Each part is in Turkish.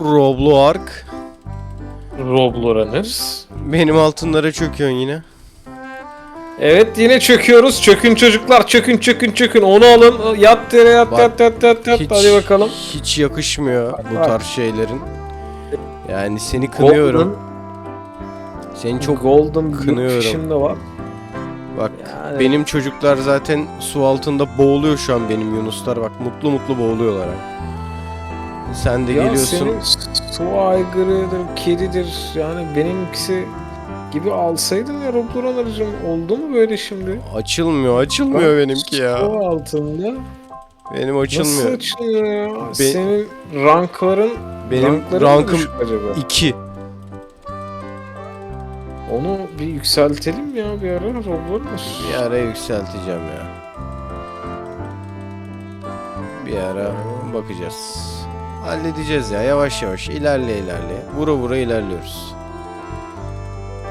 Robloark. Roblorunners. Benim altınlara çöküyorsun yine. Evet yine çöküyoruz. Çökün çocuklar çökün çökün çökün. Onu alın. Yat yere yat Bak, yat yat yat yat. Hadi bakalım. Hiç yakışmıyor bu bak. tarz şeylerin. Yani seni kınıyorum. Seni çok Golden kınıyorum. De var. bak Yani- benim çocuklar zaten su altında boğuluyor şu an benim Yunuslar bak mutlu mutlu boğuluyorlar ha. Sen de Ya geliyorsun. senin su aygırıdır, kedidir. Yani benimkisi gibi alsaydın ya Roblorunners oldu mu böyle şimdi? Açılmıyor, açılmıyor benimki ya. Su altında. Benim Nasıl açılmıyor. ya? Senin rankların Benim rankım düşük acaba? 2. Onu bir yükseltelim ya bir ara Roblorunners. Bir ara yükselteceğim ya. Bir ara bakacağız. Halledeceğiz ya yavaş yavaş ilerle ilerle. Vura vura ilerliyoruz.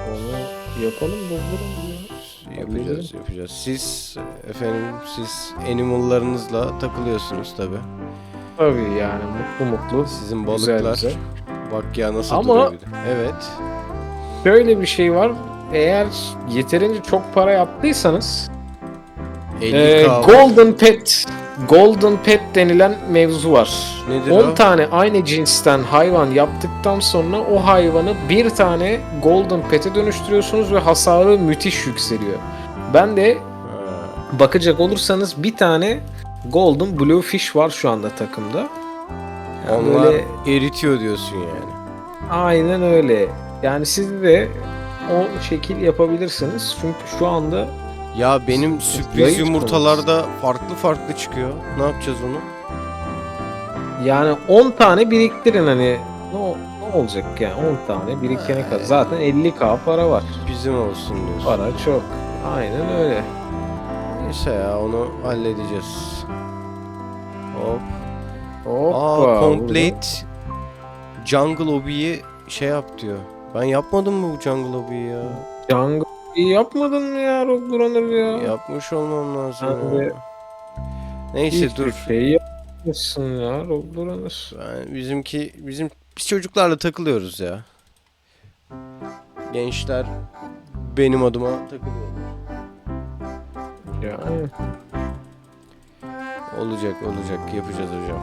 Onu yapalım Roblorunners ya. Yapacağız yapacağız. Siz efendim siz animal'larınızla takılıyorsunuz tabi. Tabii yani mutlu mutlu. Sizin balıklar. güzel. Bak ya nasıl Ama- duruyor bir de. Evet. Şöyle bir şey var. Eğer yeterince çok para yaptıysanız 50k var. Golden Pet Golden Pet denilen mevzu var. Nedir 10 o? tane aynı cinsten hayvan yaptıktan sonra o hayvanı bir tane Golden Pet'e dönüştürüyorsunuz ve hasarı müthiş yükseliyor. Ben de bakacak olursanız bir tane Golden Bluefish var şu anda takımda. Yani Onlar böyle eritiyor diyorsun yani. aynen öyle. Yani siz de o şekil yapabilirsiniz. Çünkü şu anda Ya benim sürpriz yumurtalarda farklı farklı çıkıyor. Ne yapacağız onu? Yani 10 tane biriktirin hani ne, o- ne olacak yani 10 tane birikene kadar. Zaten 50k para var. Bizim olsun diyorsun. Para çok. Aynen öyle. Neyse ya onu halledeceğiz. Hop. Hoppa. Aa complete jungle hobby'yi şey yap diyor. Ben yapmadım mı bu jungle hobby'yi ya? Jungle yapmadın mı ya Roadrunner ya? Yapmış olmam lazım Ben ya. Neyse dur. Şey yapmışsın ya Roadrunner. Ben bizimki bizim biz çocuklarla takılıyoruz ya. Gençler benim adıma takılıyor. Yani Olacak olacak yapacağız hocam.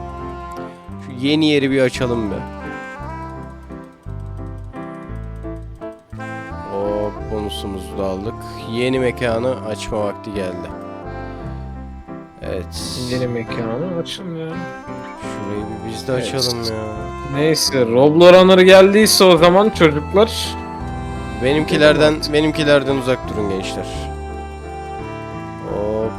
Şu yeni yeri bir açalım be. Da aldık. Yeni mekanı açma vakti geldi. Evet. yeni mekanı açın ya. Şurayı bir biz de Evet. açalım ya. Neyse Roadrunner geldiyse o zaman çocuklar. Benimkilerden benimkilerden uzak durun gençler. Hop.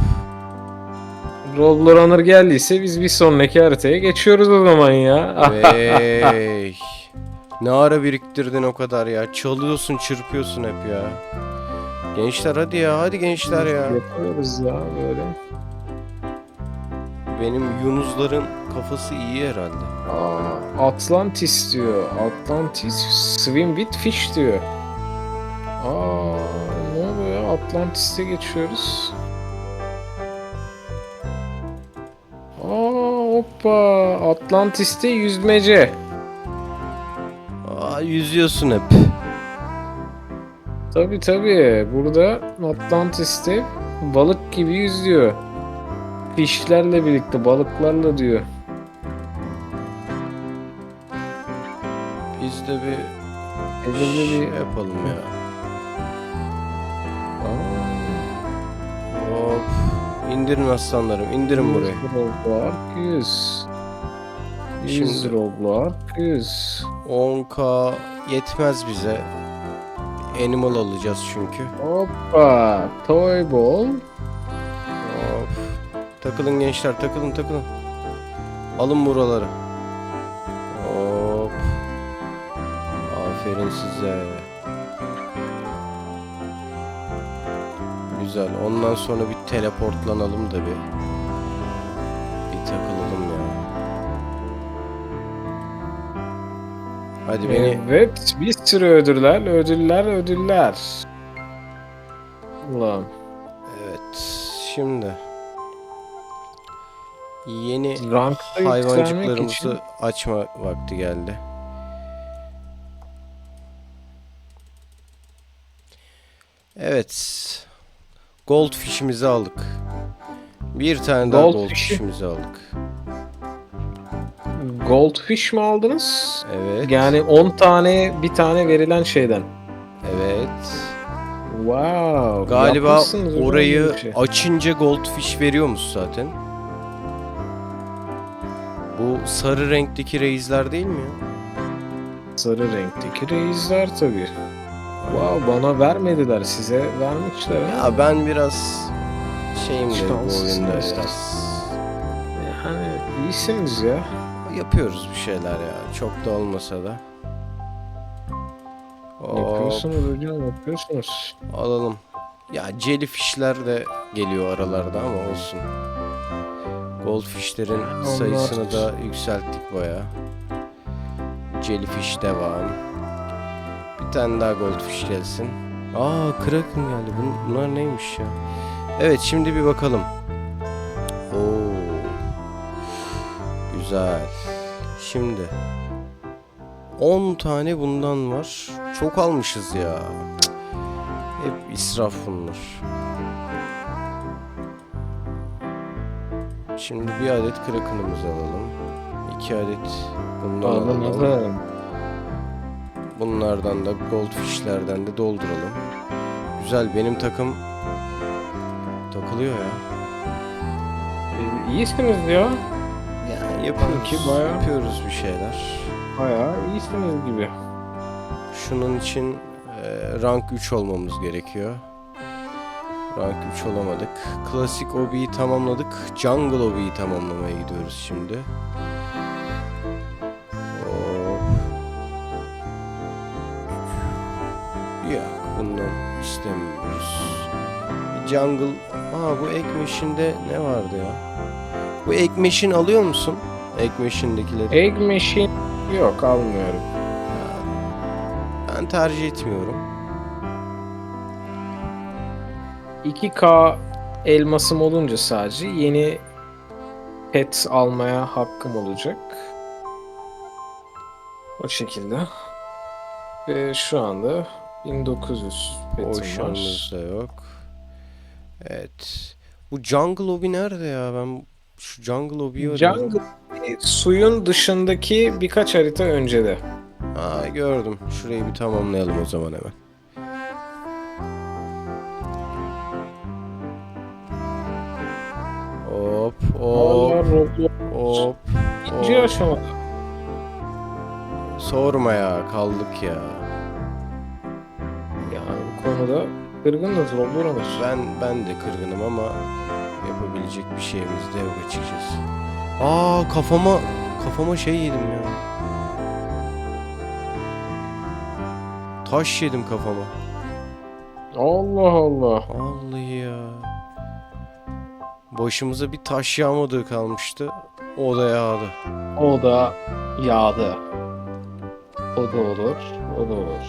Roadrunner geldiyse biz bir sonraki haritaya geçiyoruz o zaman ya. Hey. ne ara biriktirdin o kadar ya? Çalıyorsun, çırpıyorsun hep ya. Gençler hadi ya, hadi gençler ya. Yapıyoruz ya böyle. Benim Yunusların kafası iyi herhalde. Aa, Atlantis diyor. Atlantis swim with fish diyor. Aa, ne oluyor ya? Atlantis'te geçiyoruz. Aa, hoppa. Atlantis'te yüzmece. Aa, yüzüyorsun hep. Tabi tabi. Burada Atlantis'te balık gibi yüzüyor. Fişlerle birlikte balıklarla diyor. Biz de bir Elinde şey bir... yapalım ya. Hop. İndirin aslanlarım, indirin buraya. 100 Roblox 100. 100 Şimdi- Roblox 100. 10k yetmez bize. Animal alacağız çünkü. Hoppa. Toy ball. Hop. Takılın gençler takılın takılın. Alın buraları. Hop. Aferin size. Güzel. Ondan sonra bir teleportlanalım da bir. Bir Hadi ee, beni... Evet bir sürü ödüller, ödüller, ödüller. Ulan. Evet şimdi. Yeni Rankta hayvancıklarımızı için... açma vakti geldi. Evet. Goldfish'imizi aldık. Bir tane daha Goldfish'i goldfish aldık. Goldfish mi aldınız? Evet. Yani 10 tane bir tane verilen şeyden. Evet. Wow. Galiba yapmışsınız hocam orayı böyle bir şey. açınca goldfish veriyormuş zaten. Bu sarı renkteki reisler değil mi ya? Sarı renkteki reisler tabii. Wow bana vermediler size vermişler. Ya ben biraz şeyim de bu Şanslısın oyunda biraz. Yani iyisiniz ya. Yapıyoruz bir şeyler ya. Çok da olmasa da. Hop, Yapıyorsunuz hocam yapıyorsunuz. alalım. Ya jellyfishler de geliyor aralarda ama olsun. Goldfishlerin Onlar- sayısını da yükselttik baya. Jellyfish devam. Bir tane daha goldfish gelsin. Aa kraken geldi. Bun- Bunlar neymiş ya? Evet şimdi bir bakalım. Güzel. Şimdi 10 tane bundan var. Çok almışız ya. Cık. Hep israf bunlar. Şimdi bir adet krakenımızı alalım. İki adet bundan alalım. Anladım. Bunlardan da goldfishlerden de dolduralım. Güzel benim takım takılıyor ya. E, iyisiniz ya. Yapıyoruz, Sanki bayağı- yapıyoruz bir şeyler. Bayağı iyisiniz gibi. Şunun için e, rank 3 olmamız gerekiyor. Rank 3 olamadık. Klasik OB'yi tamamladık. Jungle OB'yi tamamlamaya gidiyoruz şimdi. Hop. Yok bundan istemiyoruz. Jungle... Aa bu Ekmeş'inde ne vardı ya? Bu Ekmeş'in alıyor musun? Ekmeş'indekileri. Egg machine yok almıyorum. Ben tercih etmiyorum. 2K elmasım olunca sadece yeni pet almaya hakkım olacak. O şekilde. Ve şu anda 1900 petim var. da yok. Evet. Bu Jungle Lobby nerede ya? Ben şu Jungle arıyorum. Jungle e, suyun dışındaki birkaç harita öncede. Aa gördüm. Şurayı bir tamamlayalım o zaman hemen. Hop hop Roblox hop. ikinci hop. aşamada. Sorma ya kaldık ya. Yani bu konuda kırgınız Roblox. Ben ben de kırgınım ama yapabilecek bir şeyimiz de yok açıkçası. Aa kafama kafama şey yedim ya. Taş yedim kafama. Allah Allah. Vallahi ya. Başımıza bir taş yağmadığı kalmıştı. O da yağdı. O da yağdı. O da olur. O da olur.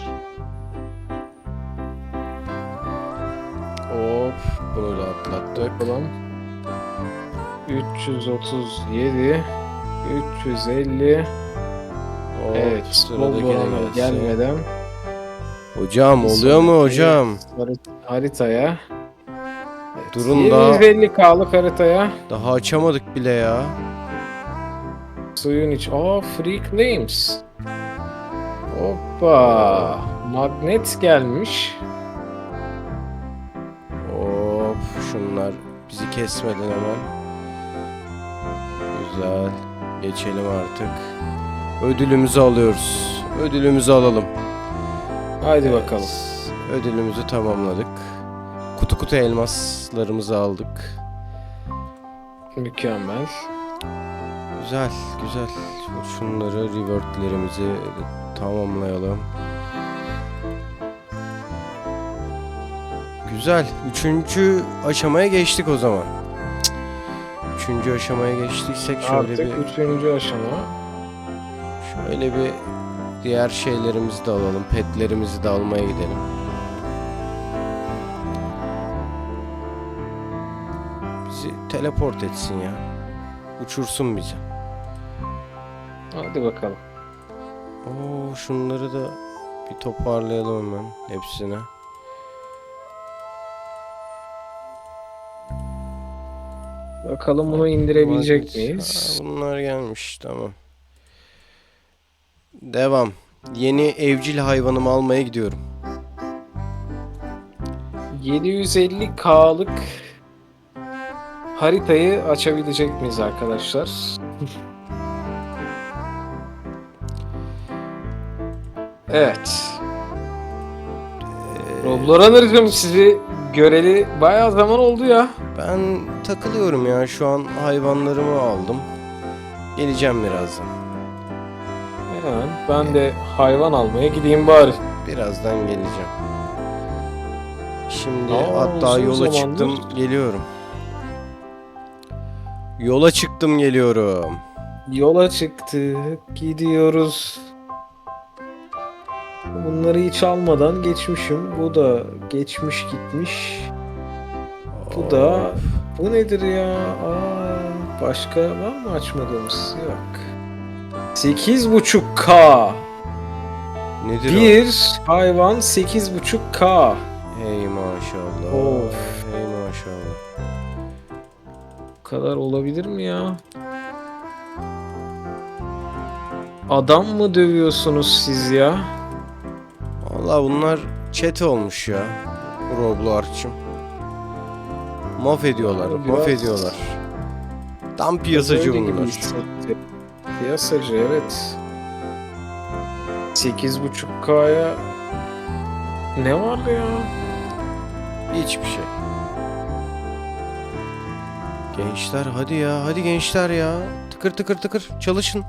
Hop bunu da atlattık. Bakalım. 337 350 Hop, Evet, bol gelsin. gelmeden Hocam oluyor mu hocam? harit- haritaya evet, Durun daha. 750K'lık haritaya Daha açamadık bile ya. suyun iç. Aa free claims. Hoppa. Magnet gelmiş. Hop şunlar bizi kesmeden hemen. Güzel. Geçelim artık. Ödülümüzü alıyoruz. Ödülümüzü alalım. Haydi bakalım. Ödülümüzü tamamladık. Kutu kutu elmaslarımızı aldık. Mükemmel. Güzel, güzel. Şunları, rewardlerimizi tamamlayalım. Güzel. Üçüncü aşamaya geçtik o zaman. Üçüncü aşamaya geçtiysek şöyle Artık bir üçüncü aşama. şöyle bir diğer şeylerimizi de alalım. Petlerimizi de almaya gidelim. Bizi teleport etsin ya. Uçursun bizi. Hadi bakalım. Oo şunları da bir toparlayalım hemen hepsine. Bakalım bunu indirebilecek miyiz? Ha, bunlar gelmiş tamam. Devam. Yeni evcil hayvanımı almaya gidiyorum. 750K'lık haritayı açabilecek miyiz arkadaşlar? evet. Robloranır'cım sizi göreli bayağı zaman oldu ya. Ben takılıyorum ya şu an hayvanlarımı aldım. Geleceğim birazdan. Hemen ben de hayvan almaya gideyim bari. Birazdan geleceğim. Şimdi Aa, hatta uzun yola zamandır. çıktım geliyorum. Yola çıktım geliyorum. Yola çıktık, gidiyoruz. Bunları hiç almadan geçmişim. Bu da geçmiş gitmiş. Bu da bu nedir ya? Aa, başka var mı açmadığımız? Yok. 8.5K. Nedir Bir hayvan 8.5K. o? Hey maşallah. Of. Hey maşallah. Bu kadar olabilir mi ya? Adam mı dövüyorsunuz siz ya? Vallahi bunlar çete olmuş ya. Roblox'cım. Mahvediyorlar, Biraz- mahvediyorlar. Tam piyasacı Öyle gibi bunlar. hissetti. Piyasacı evet. 8.5K'ya ne vardı ya? Hiçbir şey. Gençler hadi ya, hadi gençler ya. Tıkır tıkır tıkır çalışın.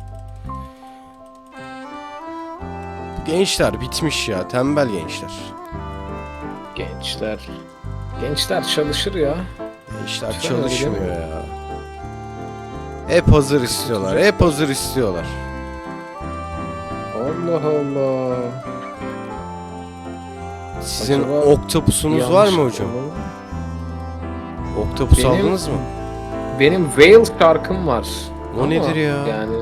Gençler bitmiş ya, tembel gençler. Gençler. Gençler çalışır ya. Öyle çalışmıyor ya. Hep hazır istiyorlar, hep hazır istiyorlar. Allah Allah. Sizin Acaba oktopusunuz var mı hocam? oldu. Oktopus Benim- aldınız mı? Benim Whale şarkım var. O Ama nedir ya? Yani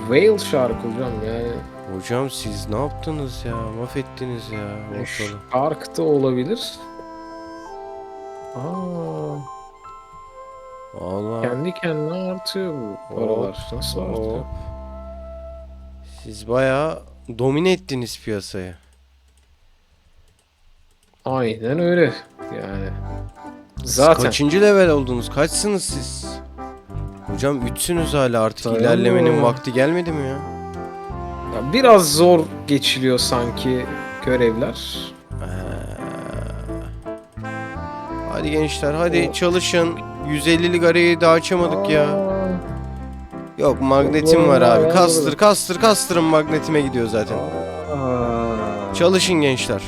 Whale şarkı hocam yani. Hocam siz ne yaptınız ya? Mahvettiniz ya ortalığı. Şark da olabilir. Aa, Allah. kendi kendine artıyor bu paralar. Nasıl artıyor? Hop. Siz bayağı domine ettiniz piyasayı. Aynen öyle. Yani. Siz Zaten. Kaçıncı level oldunuz? Kaçsınız siz? Hocam üçsünüz hala artık Dayanıyor. ilerlemenin vakti gelmedi mi ya? Ya biraz zor geçiliyor sanki görevler. Hadi gençler hadi O- çalışın. 150'lik arayı daha açamadık ya. Yok magnetim var abi. Kastır kastır kastırın magnetime gidiyor zaten. Çalışın gençler.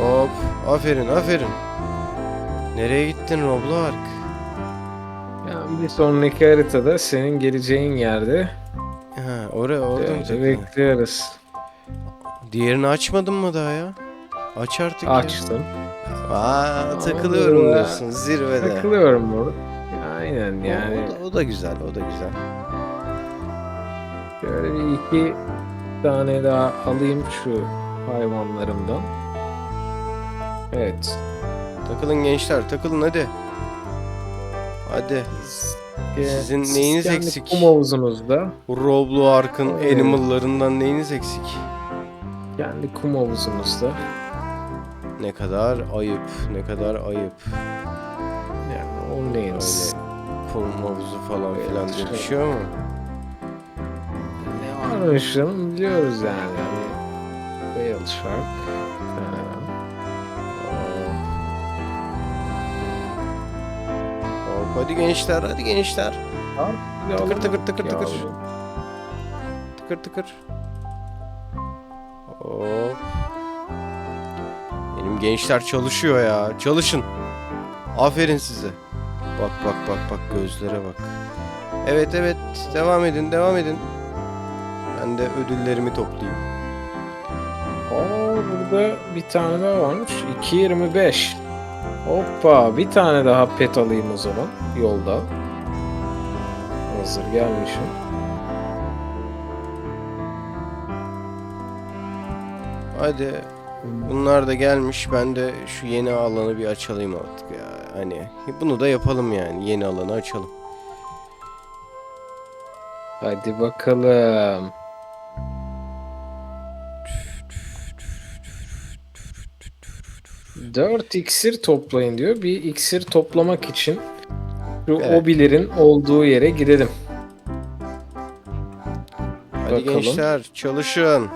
Hop. Aferin aferin. Nereye gittin Roblox? Yani bir sonraki haritada senin geleceğin yerde Ha, oraya orada mı böyle takıldın? bekliyoruz. Diğerini açmadın mı daha ya? Aç artık ya. Açtım. Aa, takılıyorum Allah. diyorsun zirvede. Takılıyorum burada. Aynen O- yani. O, da, o da güzel, o da güzel. Şöyle bir iki tane daha alayım şu hayvanlarımdan. Evet. Takılın gençler, takılın hadi. Hadi. Sizin Siz neyiniz kendi eksik? Kum havuzunuzda. Roblox'un Evet. animal'larından neyiniz eksik? Kendi kum havuzunuzda. Ne kadar ayıp, ne kadar ayıp. Yani o neyiniz? Kum havuzu falan Evet, filan şöyle. düşüyor mu? Ne varmış canım biliyoruz yani. yani Whale Shark. Ha. Hop, hadi gençler, hadi gençler. Bir Tıkır tıkır tıkır tıkır. Tıkır tıkır. Hop. Gençler çalışıyor ya. Çalışın. Aferin size. Bak bak bak bak gözlere bak. Evet evet devam edin devam edin. Ben de ödüllerimi toplayayım. Aa, burada bir tane daha varmış. 2.25. Hoppa bir tane daha pet alayım o zaman yolda. Hazır gelmişim. Hadi bunlar da gelmiş. Ben de şu yeni alanı bir açalayım artık ya. hani bunu da yapalım yani. Yeni alanı açalım. Hadi bakalım. Dört iksir toplayın diyor. Bir iksir toplamak için şu Evet. obilerin olduğu yere gidelim. Hadi Bakalım. gençler çalışın.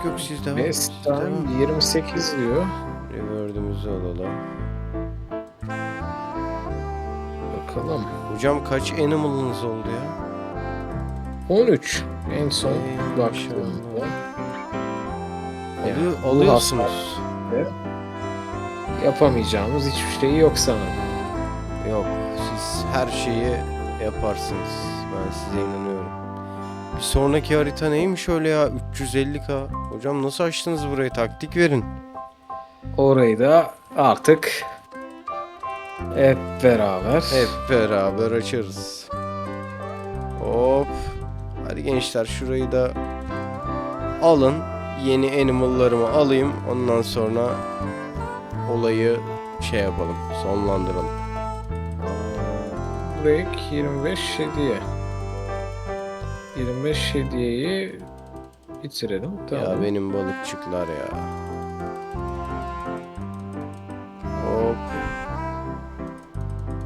Yok yok siz devam. Ve siz devam. time 28 diyor. Reward'ımızı alalım. Bakalım. Hocam kaç animal'ınız oldu ya? 13 en son Ey baktığımda. Alıyor, bu alıyorsunuz. Yapamayacağımız hiçbir şey yok sanırım. Yok siz her şeyi yaparsınız. Ben size inanıyorum. Bir sonraki harita neymiş öyle ya? 350k. Hocam nasıl açtınız burayı? Taktik verin. Orayı da artık hep beraber Hep beraber açarız. Hop. Hadi gençler şurayı da alın. Yeni animal'larımı alayım. Ondan sonra olayı şey yapalım. Sonlandıralım. Break 25 hediye. 25 hediyeyi bitirelim. Tamam. Ya benim balıkçıklar ya. Hop.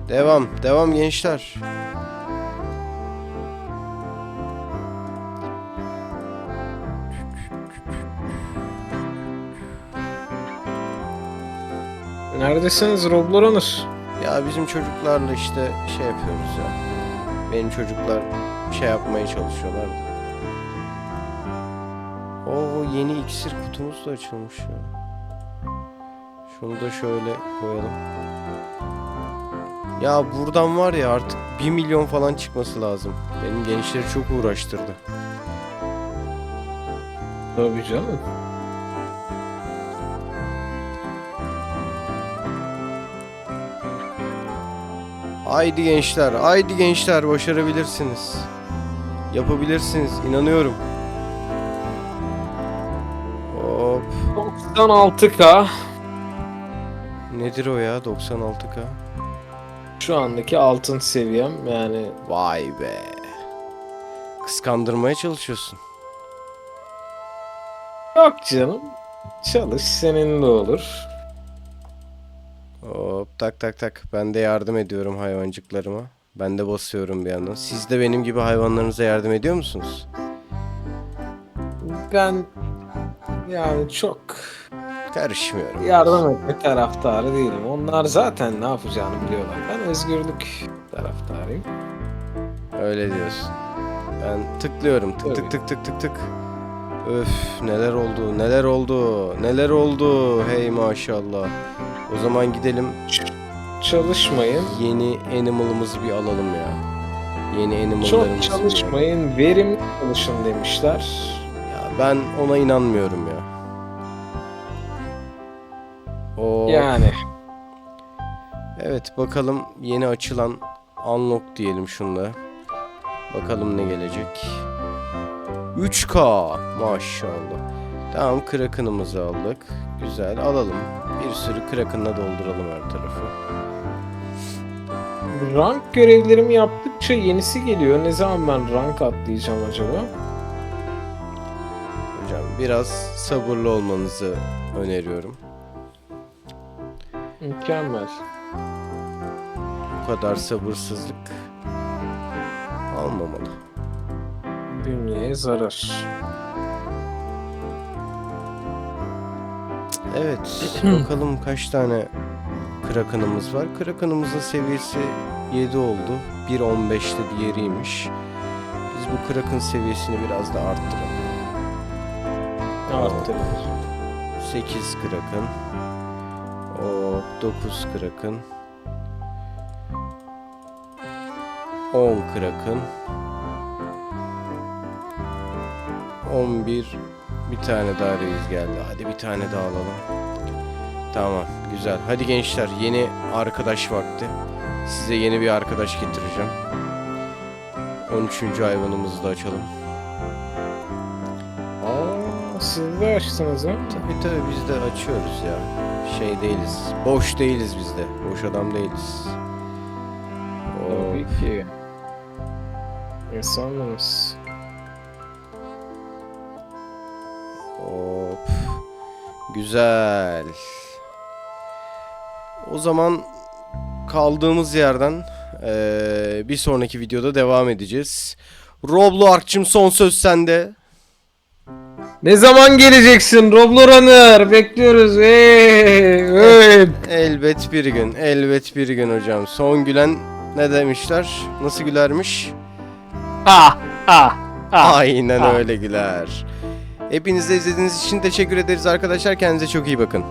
Devam, devam gençler. Neredesiniz Robloranır? Ya bizim çocuklarla işte şey yapıyoruz ya. Benim çocuklar şey yapmaya çalışıyorlar Oo yeni iksir kutumuz da açılmış ya. Şunu da şöyle koyalım. Ya buradan var ya artık 1 milyon falan çıkması lazım. Benim gençleri çok uğraştırdı. Tabii canım. Haydi gençler, haydi gençler başarabilirsiniz. Yapabilirsiniz, inanıyorum. 96k Nedir o ya 96k? şu andaki altın seviyem yani Vay be. Kıskandırmaya çalışıyorsun. yok canım. Çalış senin de olur. Hop tak tak tak. Ben de yardım ediyorum hayvancıklarıma. Ben de basıyorum bir yandan. Siz de benim gibi hayvanlarınıza yardım ediyor musunuz? Ben yani çok Karışmıyorum. yardım etme taraftarı değilim. Onlar zaten ne yapacağını biliyorlar. Ben özgürlük taraftarıyım. Öyle diyorsun. Ben tıklıyorum. Tık tık tık tık tık tık. Öf neler oldu neler oldu neler oldu hey maşallah. O zaman gidelim Çalışmayın. yeni animal'ımızı bir alalım ya. Yeni animal'larımızı Çok çalışmayın. Verimli çalışın demişler. Ben ona inanmıyorum ya. O Yani evet bakalım yeni açılan unlock diyelim şunda. Bakalım ne gelecek. 3K maşallah. Tamam Kraken'ımızı aldık. Güzel alalım. Bir sürü Kraken'la dolduralım her tarafı. rank görevlerimi yaptıkça yenisi geliyor. Ne zaman ben rank atlayacağım acaba? Biraz sabırlı olmanızı öneriyorum. Mükemmel. Bu kadar sabırsızlık almamalı. Bünyeye zarar. Evet, bakalım kaç tane Kraken'ımız var. Kraken'ımızın seviyesi 7 oldu. 1.15'te diğeriymiş. Biz bu Kraken seviyesini biraz da arttıralım. Arttırılır. 8 Kraken. Hop 9 Kraken. 10 Kraken. 11 bir tane daha reis geldi. Hadi bir tane daha alalım. Tamam güzel. Hadi gençler yeni arkadaş vakti. Size yeni bir arkadaş getireceğim. 13. hayvanımızı da açalım. Siz de açtınız ha? Tabii tabii biz de açıyoruz ya. şey değiliz. Boş değiliz biz de. Boş adam değiliz. Tabii ki. İnsanız. Hop. Güzel. O zaman kaldığımız yerden eee, bir sonraki videoda devam edeceğiz. Roblox'cım son söz sende. Ne zaman geleceksin Robloranır? Bekliyoruz. Hey, hey. Elbet bir gün, elbet bir gün hocam. Son gülen ne demişler? Nasıl gülermiş? Ah, ah, ah. Aynen ah. öyle güler. Hepiniz de izlediğiniz için teşekkür ederiz arkadaşlar. Kendinize çok iyi bakın.